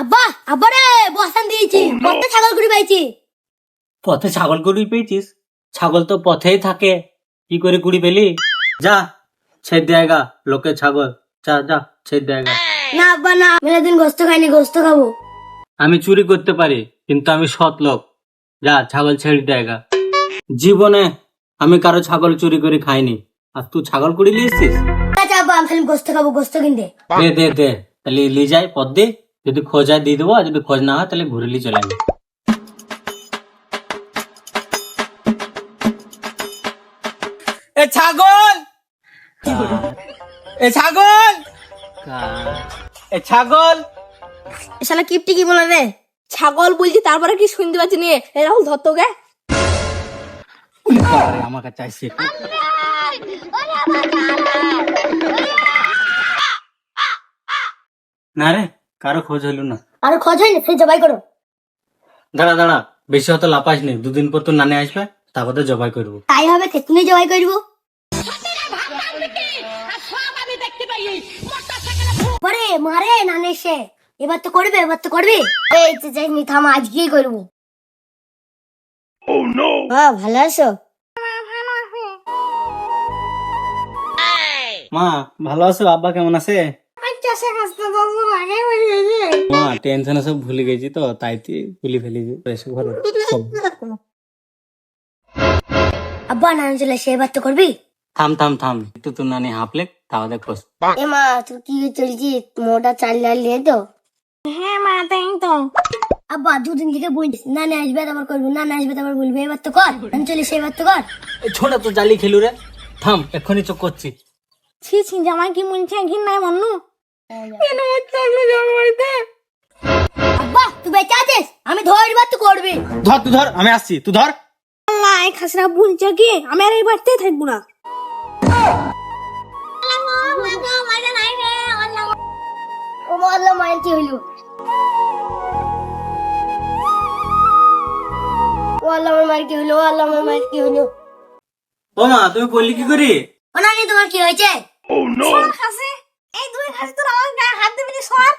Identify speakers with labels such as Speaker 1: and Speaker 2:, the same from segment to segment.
Speaker 1: আব্বা আব্বা রে বসান দিয়েছি কত ছাগল কুড়ি পাইছি।
Speaker 2: পথে ছাগল কুড়ি পেয়েছিস? ছাগল তো পথেই থাকে। কি করে কুড়ি পেলি? যা ছেদ দেয়গা লোকে ছাগল। যা যা ছেদ দেয়গা
Speaker 1: না আব্বা না। মেলা দিন গোস্ত খাইনি গোস্ত খাব।
Speaker 2: আমি চুরি করতে পারি কিন্তু আমি সৎ লোক। যা ছাগল ছেড়ে দেয়গা জীবনে আমি কারও ছাগল চুরি করে খাইনি। আর তুই ছাগল কুড়ি লিয়েছিস
Speaker 1: আচ্ছা আব্বা আমি খালি গোস্ত খাব গোস্ত কিনতে।
Speaker 2: দে দে দে। তাহলে লি যাই পদ দে। যদি খোঁজ হয় দিয়ে দেবো আর যদি খোঁজ না হয় তাহলে ঘুরে লি চলে আসবে
Speaker 3: এ ছাগল! এ ছাগল! এ ছাগল!
Speaker 1: শালা কিপটি কি বলে রে?
Speaker 4: ছাগল বলছি তারপরে কি শুনতে পাচ্ছি নি? এই রাহুল ধরতো গে
Speaker 2: আরে, আমার কাছে আসছে না রে। কারও খোঁজ হলো না।
Speaker 1: আর খোঁজ হয়নি ফের জবাই করো।
Speaker 2: দাঁড়া দাঁড়া বেশি হয়তো লাপাস নি। দুদিন পর তো নানে আসবে তারপর তো জবাই করব।
Speaker 1: তাই হবে তেতুনি জবাই করব। পরে মারে নানে সে এবার তো করবে এবার তো করবে। এই তো যাই নি থাম আজকেই করব। হ্যাঁ ভালো আছো?
Speaker 2: মা ভালো আছো? আব্বা কেমন আছে? মা টেনশনে সব ভুলে গেছি তো তাই তুই ভুলে ফেলেছি। এসে ঘরে
Speaker 1: আব্বা নানে চলে সে এবার তো করবি?
Speaker 2: থাম থাম থাম। একটু তোর নানি হাঁপলে খোঁজ
Speaker 1: এ মা তুই কি চলছি? মোটা চাল ডাল নিয়ে তো?
Speaker 4: হ্যাঁ মা তাই তো।
Speaker 1: আব্বা দুদিন থেকে বলছিস না না আসবে তারপর করবি। না না আসবে তারপর বলবি এবার তো কর। আমি চলে সে এবার তো কর।
Speaker 2: এই ছোটা তো জালি খেলু রে। থাম এক্ষুনি চোখ করছি।
Speaker 4: ছি ছি জামাই কি মনছে ঘিন নাই মন্নু?
Speaker 1: আব্বা তুই বেঁচে আছিস? আমি ধরবার তো করবি।
Speaker 3: ধর তুই ধর আমি আসছি তুই ধর।
Speaker 4: আল্লাহ এই খাসরা বলছে কি আমি আর এই বাড়তেই থাকব না।
Speaker 1: ও কি হইল ও আল্লাহ আমার মায়ের কি হইল ও আল্লাহ আমার মায়ের কি হইল
Speaker 2: ও মা তুমি বললি কি করি?
Speaker 1: ও নানি তোমার কি হয়েছে?
Speaker 4: খাসি এই দুই খাসি তোর আমার গায়ে হাত দিবি নি সর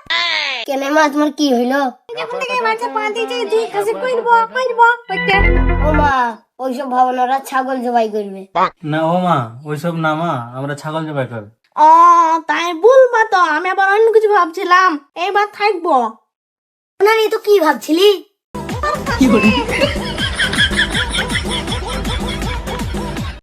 Speaker 1: কেন মা তোমার কি হইল?
Speaker 4: যখন থেকে বাচ্চা পা দিয়েছে এই দুই খাসি কইরব কইরব কইতে।
Speaker 1: ও মা ওইসব ভাবনারা ছাগল জবাই করবে।
Speaker 2: না ও মা ওইসব না মা আমরা ছাগল জবাই করব।
Speaker 4: ও তাই বলবা তো আমি আবার অন্য কিছু ভাবছিলাম এইবার থাকব।
Speaker 1: না তো কি ভাবছিলি?